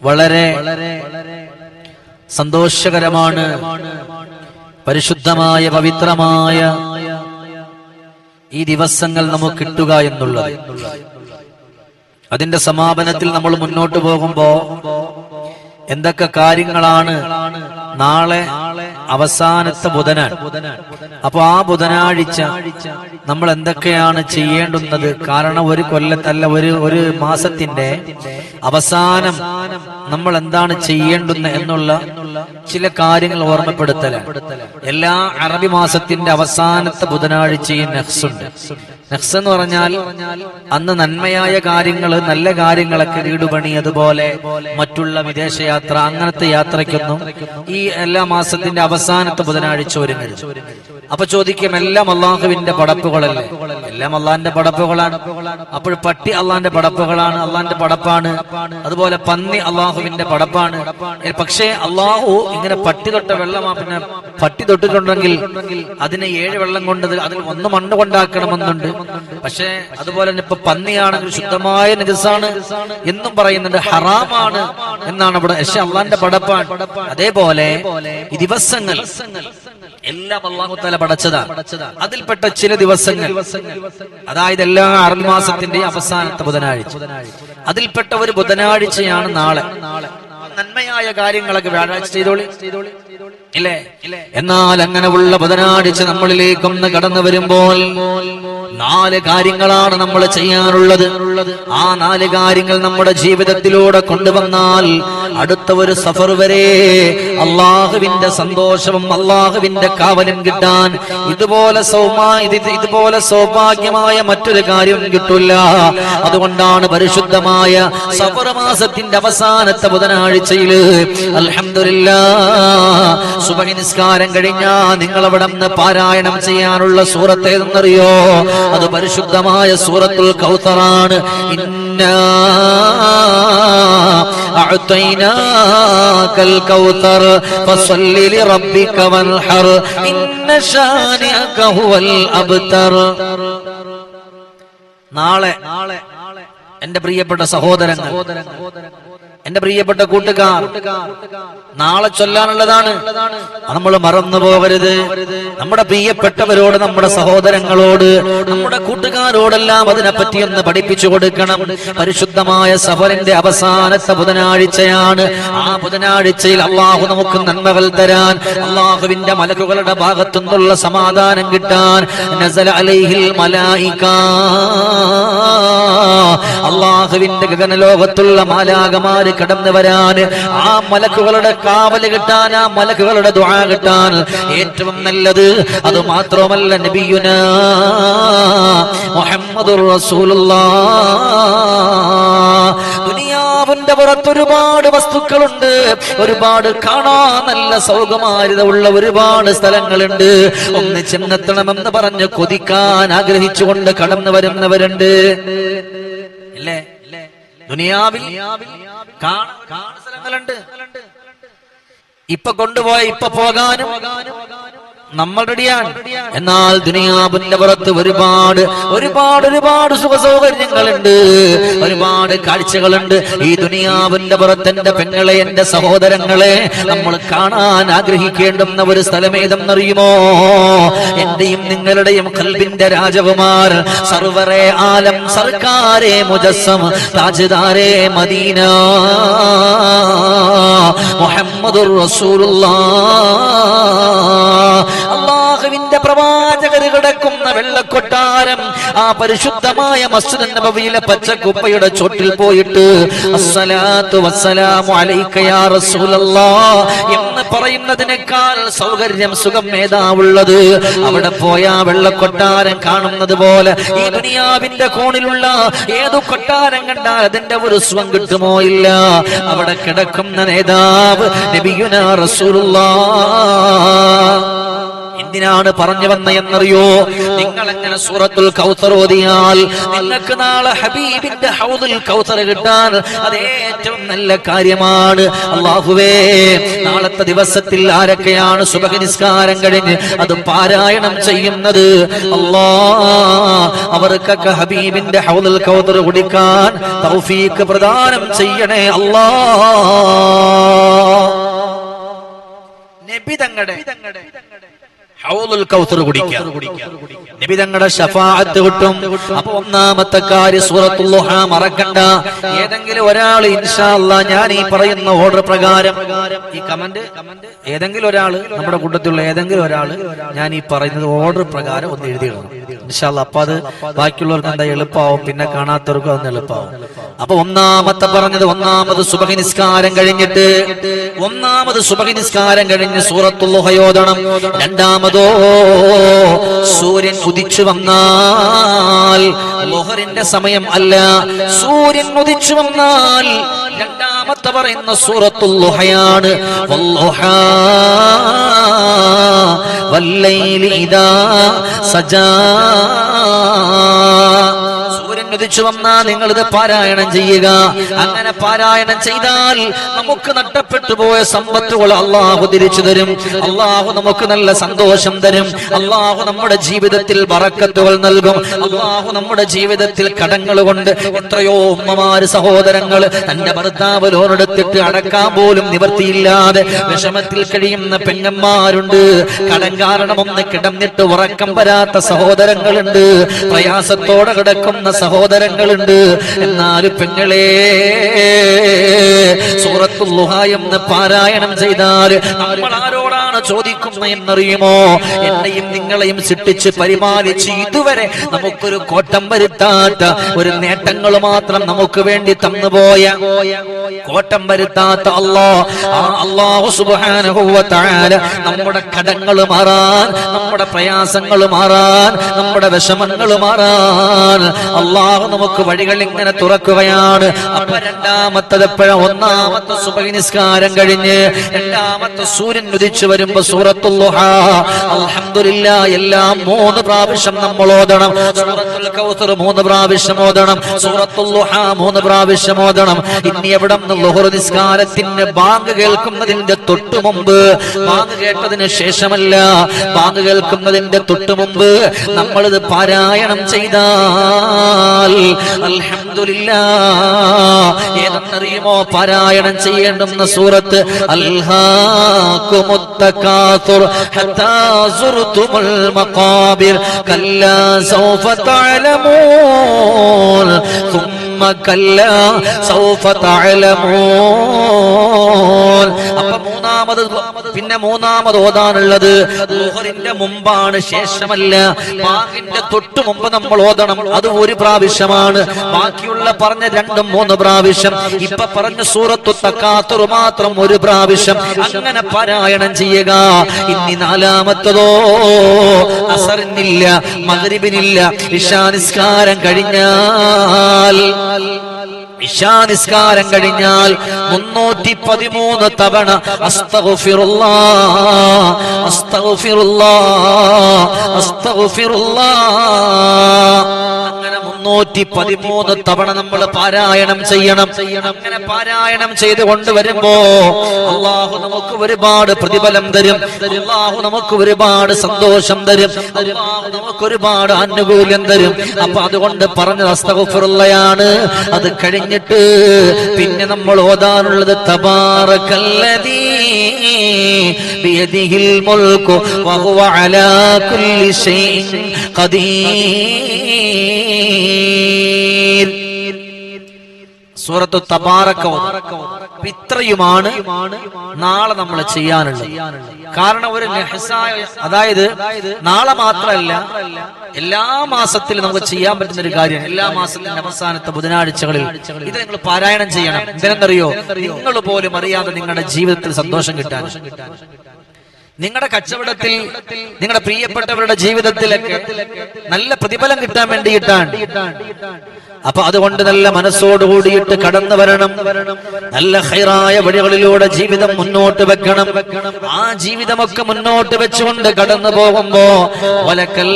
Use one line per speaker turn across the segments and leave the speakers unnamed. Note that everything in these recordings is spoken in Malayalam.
വളരെ സന്തോഷകരമാണ് പരിശുദ്ധമായ പവിത്രമായ ഈ ദിവസങ്ങൾ നമുക്ക് കിട്ടുക എന്നുള്ളത്. അതിന്റെ സമാപനത്തിൽ നമ്മൾ മുന്നോട്ട് പോകുമ്പോ എന്തൊക്കെ കാര്യങ്ങളാണ് നാളെ അവസാനത്തെ ബുധനാണ്. അപ്പൊ ആ ബുധനാഴ്ച നമ്മൾ എന്തൊക്കെയാണ് ചെയ്യേണ്ടുന്നത്? കാരണം ഒരു കൊല്ലത്തല്ല ഒരു ഒരു മാസത്തിന്റെ അവസാനം നമ്മൾ എന്താണ് ചെയ്യേണ്ടുന്ന എന്നുള്ള ചില കാര്യങ്ങൾ ഓർമ്മപ്പെടുത്തലാണ്. എല്ലാ അറബി മാസത്തിന്റെ അവസാനത്തെ ബുധനാഴ്ചയും നെഹ്സുണ്ട് നെഹ്സ് എന്ന് പറഞ്ഞാൽ അന്ന് നന്മയായ കാര്യങ്ങൾ നല്ല കാര്യങ്ങളൊക്കെ വീടുപണി അതുപോലെ മറ്റുള്ള വിദേശയാത്ര അങ്ങനത്തെ യാത്രയ്ക്കൊന്നും ഈ എല്ലാ മാസത്തിന്റെ അവസാനത്തെ ബുധനാഴ്ച ഒരുങ്ങരുത്. അപ്പൊ ചോദിക്കും എല്ലാം അള്ളാഹുവിന്റെ പടപ്പുകളല്ലേ? എല്ലാം അള്ളാന്റെ പടപ്പുകളാണ്. അപ്പോൾ പട്ടി അള്ളാന്റെ പടപ്പുകളാണ് അള്ളാന്റെ പടപ്പാണ്. അതുപോലെ പന്നി അള്ളാഹുവിന്റെ പടപ്പാണ്. പക്ഷേ അള്ളാഹു ഇങ്ങനെ പട്ടി തൊട്ട വെള്ളമാ. പിന്നെ പട്ടി തൊട്ടിട്ടുണ്ടെങ്കിൽ അതിനെ ഏഴ് വെള്ളം കൊണ്ട് അതിൽ ഒന്ന് മണ്ണ് കൊണ്ടാക്കണമെന്നുണ്ട്. പക്ഷേ അതുപോലെ തന്നെ ഇപ്പൊ പന്നിയാണെങ്കിൽ ശുദ്ധമായ നിജസാണ് എന്നും പറയുന്നുണ്ട്. ഹറാമാണ് എന്നാണ് ഇവിടെ. പക്ഷെ അള്ളാന്റെ പടപ്പാണ്. അതേപോലെ ഈ എല്ലാം അള്ളാഹു തല പടച്ചതാണ് അതിൽപ്പെട്ട ചില ദിവസങ്ങൾ. അതായത് എല്ലാ അറബി മാസത്തിന്റെ അവസാനത്തെ ബുധനാഴ്ച. അതിൽപ്പെട്ട ഒരു ബുധനാഴ്ചയാണ് നാളെ. നന്മയായ കാര്യങ്ങളൊക്കെ വ്യാഴാഴ്ച ചെയ്തോളി. ഇല്ലേ? എന്നാൽ അങ്ങനെയുള്ള ബുധനാഴ്ച നമ്മളിലേക്കൊന്ന് കടന്നു വരുമ്പോൾ നാല് കാര്യങ്ങളാണ് നമ്മൾ ചെയ്യാനുള്ളത്. ആ നാല് കാര്യങ്ങൾ നമ്മുടെ ജീവിതത്തിലൂടെ കൊണ്ടുവന്നാൽ അടുത്ത ഒരു സഫർ വരെ. അള്ളാഹുവിന്റെ സന്തോഷവും അള്ളാഹുവിന്റെ കാവലും കിട്ടാൻ ഇതുപോലെ ഇതുപോലെ സൗഭാഗ്യമായ മറ്റൊരു കാര്യം കിട്ടില്ല. അതുകൊണ്ടാണ് പരിശുദ്ധമായ സഫർ മാസത്തിന്റെ അവസാനത്തെ ബുധനാഴ്ചയിൽ അലഹമില്ല സുബഹി നിസ്കാരം കഴിഞ്ഞാ നിങ്ങൾ അവിടെ നിന്ന് പാരായണം ചെയ്യാനുള്ള സൂറത്ത് ഏതെന്നറിയോ? അത് പരിശുദ്ധമായ സൂറത്തുൽ കൗത്തറാണ്. ഇന്നാ അഅ്തൈനാകൽ الكوثر ഫസല്ലി ലിറബ്ബിക وانحر ഇന്ന ശാനിയക ഹുവൽ അബ്തർ നാളെ എന്റെ പ്രിയപ്പെട്ട സഹോദരങ്ങൾ എന്റെ പ്രിയപ്പെട്ട കൂട്ടുകാർ നാളെ ചൊല്ലാനുള്ളതാണ്. നമ്മൾ മറന്നു പോകരുത്. നമ്മുടെ പ്രിയപ്പെട്ടവരോട് നമ്മുടെ സഹോദരങ്ങളോട് നമ്മുടെ കൂട്ടുകാരോടെല്ലാം അതിനെപ്പറ്റി ഒന്ന് പഠിപ്പിച്ചു കൊടുക്കണം. പരിശുദ്ധമായ സഫറിന്റെ അവസാനത്തെ ബുധനാഴ്ചയാണ്. ആ ബുധനാഴ്ചയിൽ അള്ളാഹു നമുക്ക് നന്മകൾ തരാൻ അള്ളാഹുവിന്റെ മലക്കുകളുടെ ഭാഗത്തു നിന്നുള്ള സമാധാനം കിട്ടാൻ. അലൈഹിൽ അള്ളാഹുവിന്റെ ഗഗനലോകത്തുള്ള മാലാകമാര് കടന്നു വരാൻ ആ മലക്കുകളുടെ കാവൽ കിട്ടാൻ ആ മലക്കുകളുടെ ദുആ കിട്ടാൻ ഏറ്റവും നല്ലത് അത് മാത്രമല്ല നബിയുന മുഹമ്മദ് ദുനിയാവിന്റെ പുറത്ത് ഒരുപാട് വസ്തുക്കളുണ്ട് ഒരുപാട് കാണാൻ നല്ല സൗകമാര്യതയുള്ള ഒരുപാട് സ്ഥലങ്ങളുണ്ട്. ഒന്ന് ചെന്നെത്തണമെന്ന് പറഞ്ഞ് കൊതിക്കാൻ ആഗ്രഹിച്ചുകൊണ്ട് കടന്നു വരുന്നവരുണ്ട്. ഇല്ലേ? ദുനിയാവിൽ കാണാൻ സ്ഥലങ്ങളുണ്ട്. ഇപ്പൊ കൊണ്ടുപോയ ഇപ്പൊ പോകാനും നമ്മൾ റെഡിയാണ് എന്നാൽ ദുനിയാബിന്റെ പുറത്ത് ഒരുപാട് ഒരുപാട് ഒരുപാട് സുഖ സൗകര്യങ്ങളുണ്ട് ഒരുപാട് കാഴ്ചകളുണ്ട്. ഈ ദുനിയാവിന്റെ പുറത്ത് എന്റെ പെങ്ങളെ എന്റെ സഹോദരങ്ങളെ നമ്മൾ കാണാൻ ആഗ്രഹിക്കേണ്ടുന്ന ഒരു സ്ഥലമേതെന്നറിയുമോ? എന്റെയും നിങ്ങളുടെയും കൽബിന്റെ രാജകുമാർ സർവറെ ആലം സർക്കാരെ മുജസ്സം താജ്ദാരെ മദീന. മുഹമ്മദുർ അള്ളാഹുവിന്റെ പ്രവാചകർ കിടക്കുന്ന വെള്ളക്കൊട്ടാരം ആ പരിശുദ്ധമായ മസ്ജിദ് നബവിയിലെ പച്ചക്കുപ്പയുടെ ചോട്ടിൽ പോയിട്ട് അസ്സലാത്തു വസ്സലാമു അലൈക യാ റസൂലല്ലാഹ് എന്ന് പറയുന്നതിനേക്കാൾ സൗകര്യം സുഖം ഏതാവുള്ളത് അവിടെ പോയ വെള്ളക്കൊട്ടാരം കാണുന്നത് പോലെ ഈ ദുനിയാവിന്റെ കോണിലുള്ള ഏതു കൊട്ടാരം കണ്ടാൽ അതിന്റെ ഒരു സുഖം കിട്ടുമോ ഇല്ല? അവിടെ കിടക്കുന്ന നേതാവ് നബിയുന റസൂലുള്ളാഹ്. എന്തിനാണ് പറഞ്ഞു വന്ന എന്നറിയോ? നിങ്ങൾ എങ്ങനെ സൂറത്തുൽ കൗത്തർ ഓതിയാൽ നിങ്ങൾക്ക് നാളെ ഹബീബിന്റെ ഹൗദുൽ കൗത്തർ കിട്ടാൻ അത് ഏറ്റവും നല്ല കാര്യമാണ്. അള്ളാഹുവേ നാളത്തെ ദിവസത്തിൽ ആരൊക്കെയാണ് സുഭനിസ്കാരം കഴിഞ്ഞ് അത് പാരായണം ചെയ്യുന്നത്? അള്ളാ അവർക്കൊക്കെ ഹബീബിന്റെ ഹൗദുൽ കൗത്തർ കുടിക്കാൻ തൗഫീക്ക് പ്രദാനം ചെയ്യണേ അള്ളാ നബി തങ്ങളുടെ നബി തങ്ങളുടെ ഷഫാഅത്ത് മറക്കണ്ട. ഏതെങ്കിലും ഒരാൾ ഞാൻ ഈ പറയുന്ന ഓർഡർ പ്രകാരം ഈ കമന്റ് ഏതെങ്കിലും ഒരാൾ നമ്മുടെ കൂട്ടത്തിലുള്ള ഏതെങ്കിലും ഒരാൾ ഞാൻ ഈ പറയുന്നത് ഓർഡർ പ്രകാരം ഒന്ന് എഴുതിയിടണം ഇൻഷാല്ല അപ്പൊ അത് ബാക്കിയുള്ളവർക്ക് എന്താ എളുപ്പമാവും പിന്നെ കാണാത്തവർക്കും അതൊന്ന് എളുപ്പമാവും അപ്പൊ ഒന്നാമത്തെ പറഞ്ഞത് ഒന്നാമത് സുബഹി നിസ്കാരം കഴിഞ്ഞിട്ട് ഒന്നാമത് സുബഹി നിസ്കാരം കഴിഞ്ഞ് രണ്ടാമത് രണ്ടാമതോ സൂര്യൻ ഉദിച്ചു വന്നാൽ ലുഹറിന്റെ സമയം അല്ല. സൂര്യൻ ഉദിച്ചു വന്നാൽ രണ്ടാമത്തെ പറയുന്ന സൂറത്തുൽ ലുഹയാണ്. വല്ലൈലി ഇദാ സജാ. ഉദിച്ചു വന്നാൽ നിങ്ങൾ ഇത് പാരായണം ചെയ്യുക. അങ്ങനെ പാരായണം ചെയ്താൽ നമുക്ക് നഷ്ടപ്പെട്ടു പോയ സമ്പത്തുകൾ അള്ളാഹു തിരിച്ചു തരും. അള്ളാഹു നമുക്ക് നല്ല സന്തോഷം തരും. അള്ളാഹു നമ്മുടെ ജീവിതത്തിൽ വറക്കത്തുകൾ നൽകും. അള്ളാഹു നമ്മുടെ ജീവിതത്തിൽ കടങ്ങൾ കൊണ്ട് എത്രയോ ഉമ്മമാര് സഹോദരങ്ങൾ തന്റെ ഭർത്താവ് ലോണെടുത്തിട്ട് അടക്കാൻ പോലും നിവർത്തിയില്ലാതെ വിഷമത്തിൽ കഴിയുന്ന പെങ്ങന്മാരുണ്ട്. കടം കാരണം ഒന്ന് കിടന്നിട്ട് ഉറക്കം വരാത്ത സഹോദരങ്ങളുണ്ട്. പ്രയാസത്തോടെ കിടക്കുന്ന സഹോദരങ്ങളുണ്ട്. എന്നാലും പെങ്ങളെ ലുഹ എന്ന് പാരായണം ചെയ്താൽ നമ്മൾ ആരോടാണ് ചോദിക്കുന്നത് എന്നറിയുമോ? എന്നെയും നിങ്ങളെയും സൃഷ്ടിച്ച് പരിപാലിച്ച് ഇതുവരെ നമുക്കൊരു കോട്ടം വരുത്താത്ത ഒരു നേട്ടങ്ങൾ മാത്രം നമുക്ക് വേണ്ടി തന്നുപോയ കോട്ടം വരുത്താത്ത അല്ലാ ആ വ തആല നമ്മുടെ കടങ്ങൾ മാറാൻ നമ്മുടെ പ്രയാസങ്ങൾ മാറാൻ നമ്മുടെ വിഷമങ്ങൾ മാറാൻ അള്ളാഹു നമുക്ക് വഴികൾ ഇങ്ങനെ തുറക്കുകയാണ്. അപ്പൊ രണ്ടാമത്തത് ഒന്നാമത്തെ സുബഹി നിസ്കാരം കഴിഞ്ഞ് രണ്ടാമത്തെ സൂര്യൻ ഉദിച്ചു വരുമ്പോ സൂറത്തുൽ ലുഹ. അൽഹംദുലില്ലാ എല്ലാം മൂന്ന് പ്രാവശ്യം നമ്മൾ ഓതണം. സൂറത്തുൽ കൗസർ മൂന്ന് പ്രാവശ്യം ഓതണം. സൂറത്തുൽ ലുഹ മൂന്ന് പ്രാവശ്യം ഓതണം. ഇനി എവിടെ ലുഹർ നിസ്കാരത്തിന് ബാങ്ക് കേൾക്കുന്നതിന്റെ തൊട്ടു മുമ്പ് ബാങ്ക് കേട്ടതിന് ശേഷമല്ല ബാങ്ക് കേൾക്കുന്നതിന്റെ തൊട്ടു മുമ്പ് നമ്മളിത് പാരായണം ചെയ്താൽ അൽഹംദുലില്ലാ. ഏതെന്നറിയുമോ പാരായണം ചെയ്യേണ്ടുന്ന സൂറത്ത് അൽഹാക്കുമുത്തകാസുർ ഹത്താ സുർതുമുൽ മഖാബിർ കല്ലാ സൗഫ തഅലമൂൻ ثم كلا سوف تعلمون അപ്പൊ മൂന്നാമത് പിന്നെ മൂന്നാമത് ഓതാനുള്ളത്. ലുഹറിന്റെ മുമ്പാണ് ശേഷമല്ല. ബാങ്കിന്റെ തൊട്ടു മുമ്പ് നമ്മൾ ഓതണം. അത് ഒരു പ്രാവശ്യമാണ്. ബാക്കിയുള്ള പറഞ്ഞ രണ്ടും മൂന്ന് പ്രാവശ്യം. ഇപ്പൊ പറഞ്ഞ സൂറത്തു തക്കാത്തൊരു മാത്രം ഒരു പ്രാവശ്യം. അങ്ങനെ പാരായണം ചെയ്യുക. ഇനി നാലാമത്തതോ? അസറിനില്ല മകരിബിനില്ല ഇഷാനിസ്കാരം കഴിഞ്ഞാൽ ഇഷാനിസ്കാരം കഴിഞ്ഞാൽ മുന്നൂറ്റി പതിമൂന്ന് തവണ അങ്ങനെ മുന്നൂറ്റി പതിമൂന്ന് തവണ നമ്മൾ പാരായണം ചെയ്യണം. അങ്ങനെ പാരായണം ചെയ്ത് കൊണ്ടുവരുമ്പോ അള്ളാഹു നമുക്ക് ഒരുപാട് പ്രതിഫലം തരും. അള്ളാഹു നമുക്ക് ഒരുപാട് സന്തോഷം തരും. നമുക്ക് ഒരുപാട് ആനുകൂല്യം തരും. അപ്പൊ അതുകൊണ്ട് പറഞ്ഞ അസ്തകുഫുറുള്ളയാണ് അത് കഴിഞ്ഞിട്ട് പിന്നെ നമ്മൾ ഓതാനുള്ളത് വഹുവ അലാ കുല്ലി ഷൈഇൻ ഖദീർ സൂറത്തു ഇത്രയുമാണ് നാളെ നമ്മൾ ചെയ്യാനുള്ളത്. കാരണം ഒരു അതായത് നാളെ മാത്രമല്ല എല്ലാ മാസത്തിലും നമുക്ക് ചെയ്യാൻ പറ്റുന്ന ഒരു കാര്യം. എല്ലാ മാസത്തിലും അവസാനത്തെ ബുധനാഴ്ചകളിൽ ഇത് നിങ്ങൾ പാരായണം ചെയ്യണം. ഇതിനെന്തറിയോ നിങ്ങൾ പോലും അറിയാതെ നിങ്ങളുടെ ജീവിതത്തിൽ സന്തോഷം കിട്ടാൻ. നിങ്ങളുടെ കച്ചവടത്തിൽ നിങ്ങളുടെ പ്രിയപ്പെട്ടവരുടെ ജീവിതത്തിലൊക്കെ നല്ല പ്രതിഫലം കിട്ടാൻ വേണ്ടിയിട്ടാണ്. അപ്പൊ അതുകൊണ്ട് നല്ല മനസ്സോട് കൂടിയിട്ട് കടന്നു വരണം. നല്ല ഹൈറായ വഴികളിലൂടെ ജീവിതം മുന്നോട്ട് വെക്കണം. ആ ജീവിതമൊക്കെ മുന്നോട്ട് വെച്ചുകൊണ്ട് കടന്നു പോകുമ്പോ എല്ലാവരും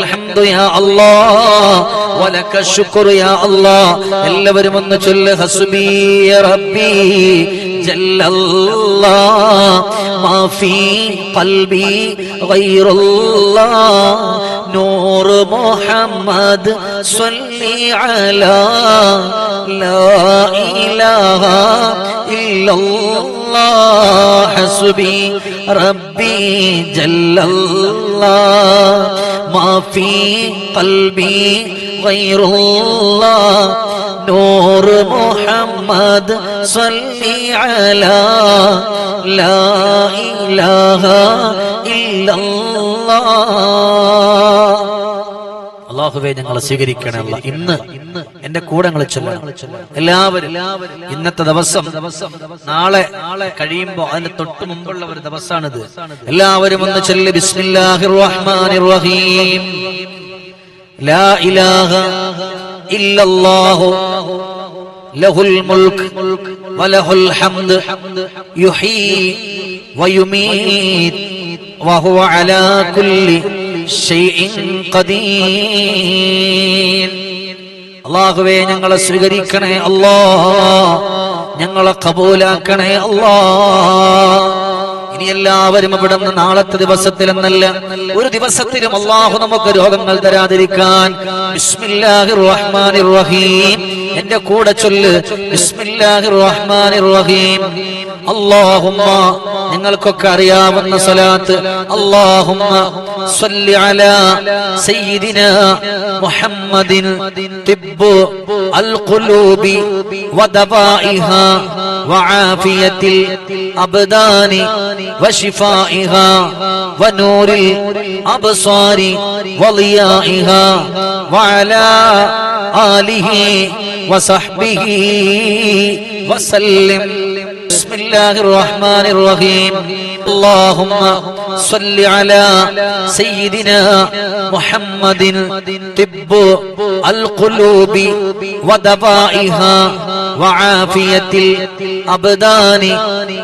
ഒന്ന് അല്ലാ വലക്ക ശുക്രു യാ അല്ലാ എല്ലാവരും ഒന്ന് ചൊല്ല് ഹസ്ബി റബ്ബി ജല്ലല്ലാ മാ ഫീ ഖൽബി ഗൈറുല്ലാ നൂർ മുഹമ്മദ് സ്വല്ലി അലാ ലാ ഇലാഹ ما في قلبي غير الله. نور محمد صلي على لا إله إلا الله. അള്ളാഹുവെ ഞങ്ങൾ സ്വീകരിക്കണമല്ല. ഇന്ന് എന്റെ കൂടെ ഞങ്ങൾ ചൊല്ലണം. എല്ലാവരും ഇന്നത്തെ ദിവസം നാളെ നാളെ കഴിയുമ്പോ അതിന്റെ തൊട്ട് മുമ്പുള്ള ഒരു ദിവസമാണിത് എല്ലാവരും ഒന്ന് ചൊല്ലി. ബിസ്മില്ലാഹിർ റഹ്മാനിർ റഹീം ലാ ഇലാഹ ഇല്ലല്ലാഹു ലഹുൽ മുൽക്ക് വലഹുൽ ഹംദ് യുഹീ വയുമീത് വഹുവ അലാ കുല്ലി ഖദീർ. അള്ളാഹുവേ ഞങ്ങളെ സ്വീകരിക്കണേ അല്ലാ. ഞങ്ങളെ കബൂലാക്കണേ അല്ലാ. ഇനി എല്ലാവരും ഇവിടെ നിന്ന് നാളത്തെ ദിവസത്തിൽ എന്നല്ല ഒരു ദിവസത്തിലും അള്ളാഹു നമുക്ക് രോഗങ്ങൾ തരാതിരിക്കാൻ. എന്റെ കൂടെ ചൊല്ല് റഹീം അല്ലാഹുമ്മ നിങ്ങൾക്കൊക്കെ അറിയാവുന്ന സലാത്ത് അല്ലാഹുമ്മ സ്വല്ലി അലാ സയ്യിദിന മുഹമ്മദിൻ തിബ്ബു അൽ ഖുലൂബി വദവാഇഹാ وعافية الأبدان وشفائها ونور الأبصار وضيائها وعلى آله وصحبه وسلم بسم الله الرحمن الرحيم اللهم صل على سيدنا محمد طب القلوب ودوائها وعافية الأبدان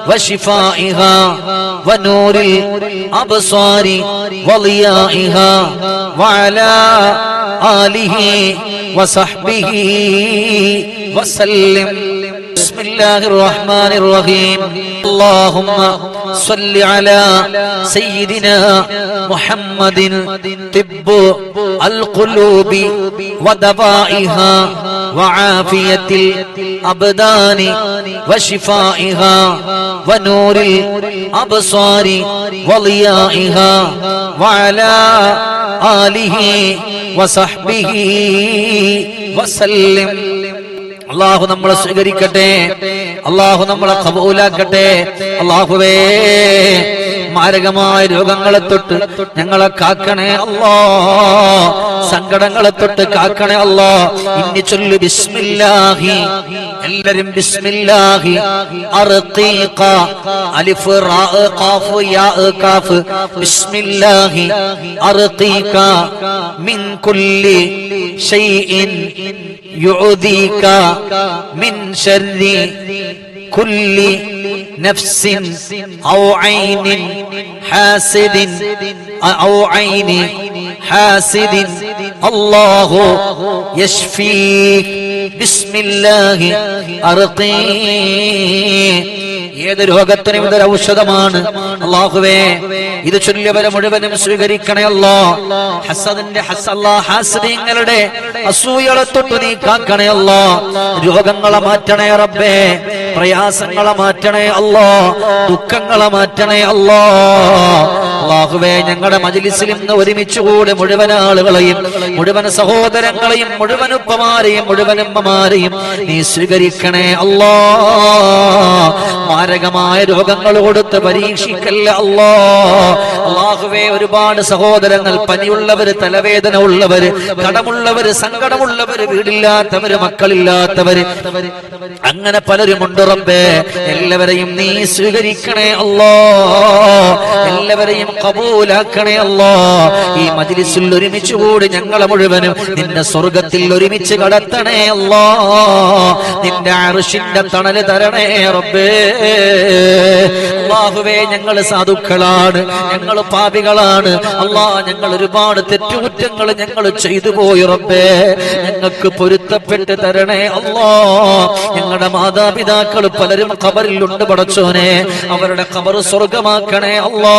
وشفائها ونور الأبصار وضيائها وعلى آله وصحبه وسلم بسم الله الرحمن الرحيم اللهم صل على سيدنا محمد طب القلوب ودوائها وعافية الأبدان وشفائها ونور الأبصار وضيائها وعلى آله وصحبه وسلم അള്ളാഹു നമ്മളെ സ്വീകരിക്കട്ടെ. അള്ളാഹു നമ്മളെ കബൂലാക്കട്ടെ അള്ളാഹുവേ മാരകമായ രോഗങ്ങളെ തൊട്ട് ഞങ്ങളെ കാക്കണേ അല്ലോ. സങ്കടങ്ങളെ തൊട്ട് കാക്കണേ അല്ലോ. ഇന്നി ചൊല്ലു ബിസ്മില്ലാഹി. എല്ലാരും ബിസ്മില്ലാഹി. അർഖീഖ. അലിഫ് റാ ഖാഫ് യാ ഖാഫ്. ബിസ്മില്ലാഹി. അർഖീഖ. മിൻ കുല്ലി ഷൈഇൻ യുദീക മിൻ ശർരി كل نفس أو عين حاسد أو عين حاسد. الله يشفيك. بسم الله أرقيك. ഏത് രോഗത്തിനും ഇതൊരു ഔഷധമാണ്. അള്ളാഹുവേ ഇത് ചൊല്ലിയവരെ മുഴുവനും സ്വീകരിക്കണയല്ലോ ഹസദിന്റെ ഹസല്ലാ അസൂയളെ തൊട്ട് നീ കാക്കണേ അല്ലോ. രോഗങ്ങളെ മാറ്റണേ റബ്ബേ പ്രയാസങ്ങളെ മാറ്റണേ അല്ലോ. ദുഃഖങ്ങളെ മാറ്റണേ അല്ലോ. അള്ളാഹുവേ ഞങ്ങളുടെ മജിലിസിൽ ഇന്ന് ഒരുമിച്ച് കൂടി മുഴുവൻ ആളുകളെയും മുഴുവൻ സഹോദരങ്ങളെയും മുഴുവൻ ഉപ്പമാരെയും മുഴുവൻ ഉമ്മമാരെയും നീ സ്വീകരിക്കണേ അല്ലോ. മാരകമായ രോഗങ്ങൾ കൊടുത്ത് പരീക്ഷിക്കല്ല അല്ലോ. അള്ളാഹുവേ ഒരുപാട് സഹോദരങ്ങൾ പനിയുള്ളവര് തലവേദന ഉള്ളവര് കടമുള്ളവര് സങ്കടമുള്ളവര് വീടില്ലാത്തവര് മക്കളില്ലാത്തവര് അങ്ങനെ പലരും ഉണ്ട് റബ്ബേ. എല്ലാവരെയും നീ സ്വീകരിക്കണേ അല്ലോ. എല്ലാവരെയും കബൂലാക്കണേ അല്ലോ. ഈ മജ്ലിസിൽ ഒരുമിച്ച് കൂടി ഞങ്ങളെ മുഴുവനും നിന്റെ സ്വർഗത്തിൽ ഒരുമിച്ച് കടത്തണേ അല്ലോ. നിന്റെ അർശിന്റെ തണൽ തരണേ റബ്ബേ. അള്ളാഹുവേ ഞങ്ങൾ സാധുക്കളാണ്. ഞങ്ങൾ പാപികളാണ്. അള്ളാ ഞങ്ങൾ ഒരുപാട് തെറ്റുകുറ്റങ്ങൾ ഞങ്ങൾ ചെയ്തു പോയി റബ്ബേ. ഞങ്ങൾക്ക് പൊരുത്തപ്പെട്ട് തരണേ അല്ലോ. ഞങ്ങളുടെ മാതാപിതാക്കൾ പലരും ഖബറിലുണ്ട് പടച്ചോനെ. അവരുടെ ഖബർ സ്വർഗമാക്കണേ അല്ലോ.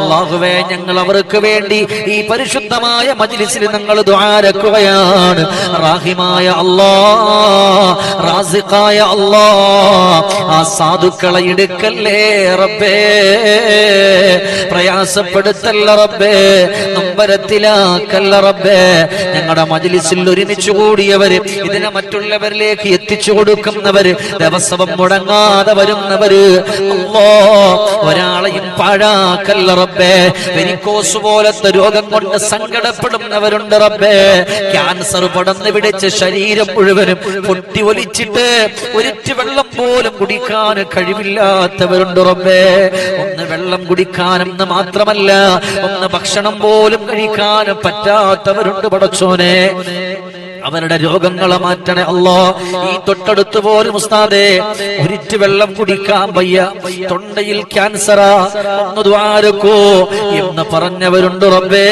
അള്ളാഹുവേ ഞങ്ങൾ അവർക്ക് വേണ്ടി ഈ പരിശുദ്ധമായ മജിലിസിൽ ഞങ്ങൾ ദ്വാരക്കുകയാണ് റാഹിമായ അല്ലോ റാസിഖായ അല്ലോ. ആ സാധുക്കളെ എടുക്കല്ലേ റബ്ബേ. പ്രയാസപ്പെടുത്തല്ല റബ്ബേ. നമ്പരത്തിലാക്കല്ല റബ്ബേ. ഞങ്ങളുടെ മജിലിസിൽ ഒരുമിച്ച് കൂടിയവര് ഇതിനെ മറ്റുള്ളവരിലേക്ക് എത്തിച്ചു കൊടുക്കുന്നവര് ദിവസവും മുടങ്ങാതെ വരുന്നവര്. ഒരാളെയും പാഴാക്കല്ല റബ്ബേ. വെനിക്കോസ് പോലത്തെ രോഗം കൊണ്ട് സങ്കടപ്പെടുന്നവരുണ്ട് റബ്ബേ. ക്യാൻസർ പടന്ന് പിടിച്ച് ശരീരം മുഴുവനും പൊട്ടി ഒലിച്ചിട്ട് ഒരിറ്റ് വെള്ളം പോലും കുടിക്കാൻ കഴിവില്ലാത്തവരുണ്ട് റബ്ബേ. ഒന്ന് വെള്ളം കുടിക്കാനെന്ന് മാത്രമല്ല ഒന്ന് ഭക്ഷണം പോലും കഴിക്കാൻ പറ്റാത്തവരുണ്ട് പടച്ചോനെ. അവരുടെ രോഗങ്ങളെ മാറ്റണേ അല്ലോ. ഈ തൊട്ടടുത്ത് പോലും ഉസ്താദേ ഒരിറ്റ് വെള്ളം കുടിക്കാൻ വയ്യ. തൊണ്ടയിൽ ക്യാൻസറാ. ഒന്ന് ദ്വാരക്കോ എന്ന് പറഞ്ഞവരുണ്ട് റബ്ബേ.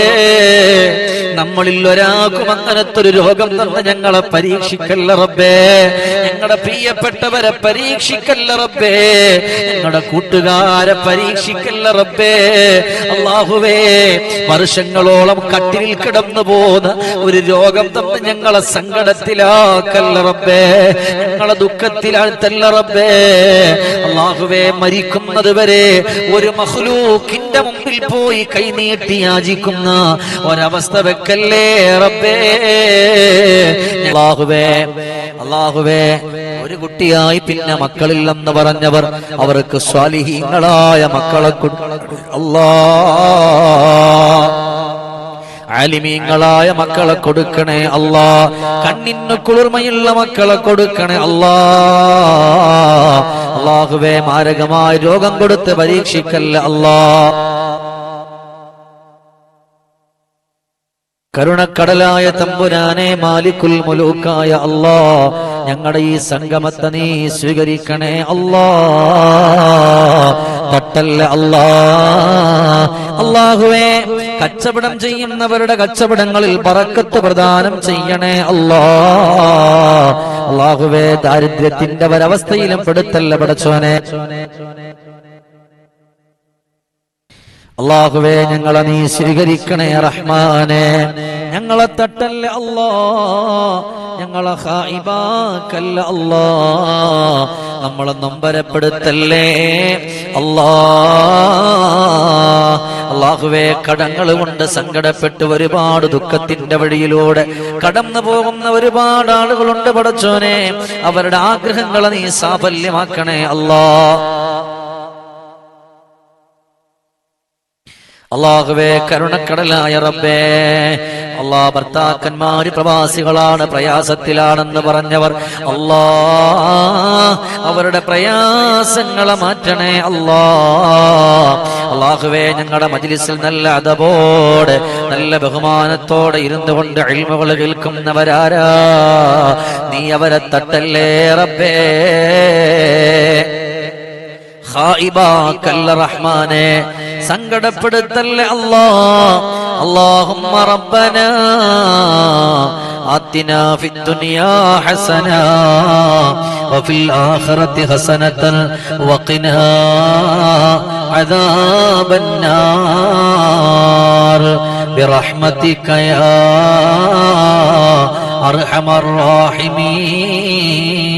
നമ്മളിൽ ഒരാൾക്കും അങ്ങനത്തെ ഒരു രോഗം തന്നെ ഞങ്ങളെ പരീക്ഷിക്കല്ല റബ്ബേ. ഞങ്ങളുടെ പ്രിയപ്പെട്ടവരെ പരീക്ഷിക്കല്ല റബ്ബേ. ഞങ്ങളുടെ കൂട്ടുകാരെ പരീക്ഷിക്കല്ല റബ്ബേ. അള്ളാഹുവേ വർഷങ്ങളോളം കട്ടിലിൽ കിടന്നു പോന്ന ഒരു രോഗം തന്നെ ഞങ്ങളെ സങ്കടത്തിലാക്കല്ല റബ്ബേ. ഞങ്ങളെ ദുഃഖത്തിലാഴ്ത്തല്ല റബ്ബേ. അള്ളാഹുവേ മരിക്കുന്നത് വരെ ഒരു മഹ്ലൂക്കിന്റെ മുമ്പിൽ പോയി കൈനീട്ടി യാചിക്കുന്ന ഒരവസ്ഥ വെക്കല്ലേ റബ്ബേ. അള്ളാഹുവേ അള്ളാഹുവേ ഒരു കുട്ടിയായി പിന്നെ മക്കളില്ലെന്ന് പറഞ്ഞവർ അവർക്ക് സ്വാലിഹീങ്ങളായ മക്കളെ അല്ലാ ആലിമീങ്ങളായ മക്കളെ കൊടുക്കണേ അല്ലാ. കണ്ണിന് കുളിർമയുള്ള മക്കളെ കൊടുക്കണേ അല്ലാ. അള്ളാഹുവേ മാരകമായ രോഗം കൊടുത്ത് പരീക്ഷിക്കല്ല അല്ലാ. കരുണക്കടലായ തമ്പുരാനെ മാലിക്കുൽ മുലൂക്കായ അല്ലാ. ഞങ്ങളുടെ ഈ സംഗമത്തെ നീ സ്വീകരിക്കണേ അല്ലാ. തട്ടല്ല അല്ലാ. അള്ളാഹുവേ കച്ചവടം ചെയ്യുന്നവരുടെ കച്ചവടങ്ങളിൽ പറക്കത്ത് പ്രദാനം ചെയ്യണേ അല്ലാ. അള്ളാഹുവേ ദാരിദ്ര്യത്തിന്റെ ഒരവസ്ഥയിലും പെടുത്തല്ല പടച്ചോനെ. അള്ളാഹുവേ ഞങ്ങളെ നീ സ്വീകരിക്കണേ റഹ്മാനെ. ഞങ്ങളെ തട്ടല്ലേ അല്ലാ. ഞങ്ങളെ ഹായിബാക്കല്ല അല്ലാ. നമ്മളെ നൊമ്പരപ്പെടുത്തല്ലേ അല്ലാ. അള്ളാഹുവേ കടങ്ങൾ കൊണ്ട് സങ്കടപ്പെട്ട് ഒരുപാട് ദുഃഖത്തിന്റെ വഴിയിലൂടെ കടന്നു പോകുന്ന ഒരുപാട് ആളുകളുണ്ട് പടച്ചോനെ. അവരുടെ ആഗ്രഹങ്ങളെ നീ സാഫല്യമാക്കണേ അല്ലാ. അള്ളാഹുവേ കരുണക്കടലായ റബ്ബേ. അള്ളാ ഭർത്താക്കന്മാര് പ്രവാസികളാണ് പ്രയാസത്തിലാണെന്ന് പറഞ്ഞവർ. അള്ളാ അവരുടെ പ്രയാസങ്ങളെ മാറ്റണേ അള്ളാ. അള്ളാഹുവേ ഞങ്ങളുടെ മജിലിസിൽ നല്ല അതബോട് നല്ല ബഹുമാനത്തോടെ ഇരുന്നു കൊണ്ട് അഴിമകൾ കേൾക്കുന്നവരാരാ? നീ അവരെ തട്ടല്ലേ റബ്ബേ? ഖായിബാക്കല്ല റഹ്മാനെ സങ്കടപ്പെടുത്തല്ലേ അല്ലാ اللهم ربنا آتنا في الدنيا حسنة وفي الآخرة حسنة وقنا عذاب النار برحمتك يا أرحم الراحمين